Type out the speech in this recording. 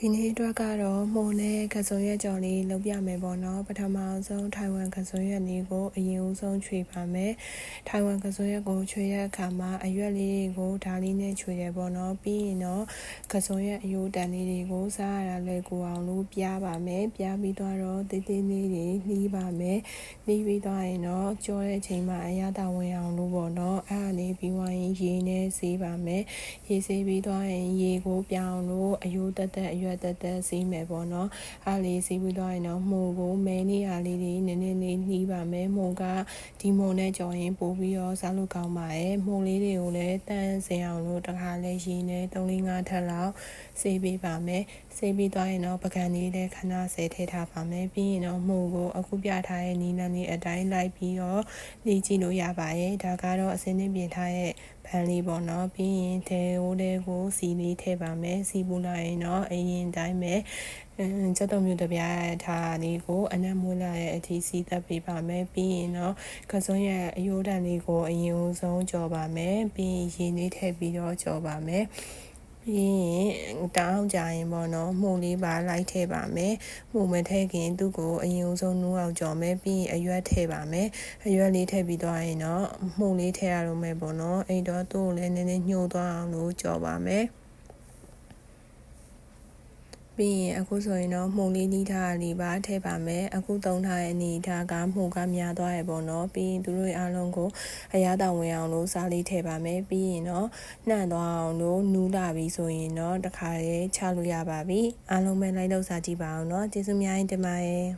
ဒီနေ့အတွက်ကတော့မှုန်နဲ့ကစုံရက်ကြော်လေးလုပ်ပြမယ်ပေါ့နော်ပထမဆုံးထိုင်ဝမ်ကစုံရက်လေးကိုအရင်ဦးဆုံးခြွေပါမယ်ထိုင်ဝမ်ကစုံရက်ကိုခြွေရအခါမှာအရွက်လေးတွေကိုဓာလေးနဲ့ခြွေရပေါ့နော်ပြီးရင်တော့ကစုံရက်အယိုးတန်လေးတွေကိုစားရတာလွယ်ကူအောင်လို့ပြားပါမယ်ပြားပြီးတော့တေးသေးလေးတွေနှီးပါမယ်နှီးပြီးတော့ရင်တော့ကြောတဲ့အချိန်မှာအရသာဝင်အောင်လို့ပေါ့နော်အဲ့ဒါလေးပြီးသွားရင်ရေနဲ့ ဆေးပါမယ်ရေဆေးပြီးတော့ရင်ရေကိုပြောင်းလို့အယိုးတက်တက်အရွက်ရွက်တက်တက်စီးမယ်ပေါ့နော်အားလေးစီးပြီးတော့ရင်တော့မှုန်ကိုမဲနေရလေးတွေနည်းနည်းလေးနှီးပါမယ်မှုန်ကဒီမှုန်နဲ့ကြော်ရင်ပို့ပြီးတော့စားလို့ကောင်းပါရဲ့မှုန်လေးတွေကိုလည်းတန်းစင်အောင်လို့တခါလဲရည်နဲ့3-5ထပ်လောက်ဆေးပေးပါမယ်ဆေးပြီးသွားရင်တော့ပကံလေးလည်းခဏဆဲထည့်ထားပါမယ်ပြီးရင်တော့မှုန်ကိုအခုပြထားတဲ့နီးနှမ်းလေးအတိုင်းလိုက်ပြီးတော့လေ့ကြည့်လို့ရပါရဲ့ဒါကတော့အစင်းနေပြင်ထားရဲ့ဖန်လေးပေါ့နော်ပြီးရင်တဲဟိုးလေးကိုစီလေးထည့်ပါမယ်စီပူလိုက်ရင်တော့အရင်တိုင်းပဲစက်တုံမျိုးတပြားထားလေးကိုအနက်မွေးလာတဲ့အထိစီးသက်ပေးပါမယ်ပြီးရင်တော့ကစုံရဲ့အယိုးတန်လေးကိုအရင်ဆုံးကြော်ပါမယ်ပြီးရင်ရေလေးထည့်ပြီးတော့ကြော်ပါမယ် ပြီးရင်တောင်းကြရင်ပေါ့နော်မှုန်လေးပါလိုက်ထည့်ပါမယ်မှုန်မထည့်ခင်သူ့ကိုအရင်ဆုံးနူးအောင်ကြော်မယ်ပြီးရင်အရွက်ထည့်ပါမယ်အရွက်လေးထည့်ပြီးသွားရင်တော့မှုန်လေးထည့်ရတော့မယ်ပေါ့နော်အဲ့တော့သူ့ကိုလည်းနည်းနည်းညှို့သွားအောင်လို့ကြော်ပါမယ် ပြီးရင်အခုဆိုရင်တော့မှုန်လေးနီးထားလေးပါထည့်ပါမယ်အခုသုံးထားတဲ့အနေထားကမှုန်ကများသွားရပေါ့နော်ပြီးရင်သူတို့အားလုံးကိုအရသာဝင်အောင်လို့စားလေးထည့်ပါမယ်ပြီးရင်တော့နှံ့သွားအောင်လို့နူးလာပြီဆိုရင်တော့တခါလေးချလို့ရပါပြီအားလုံးပဲလိုက်တော့စားကြည့်ပါအောင်နော်ကျေးဇူးများတင်ပါတယ်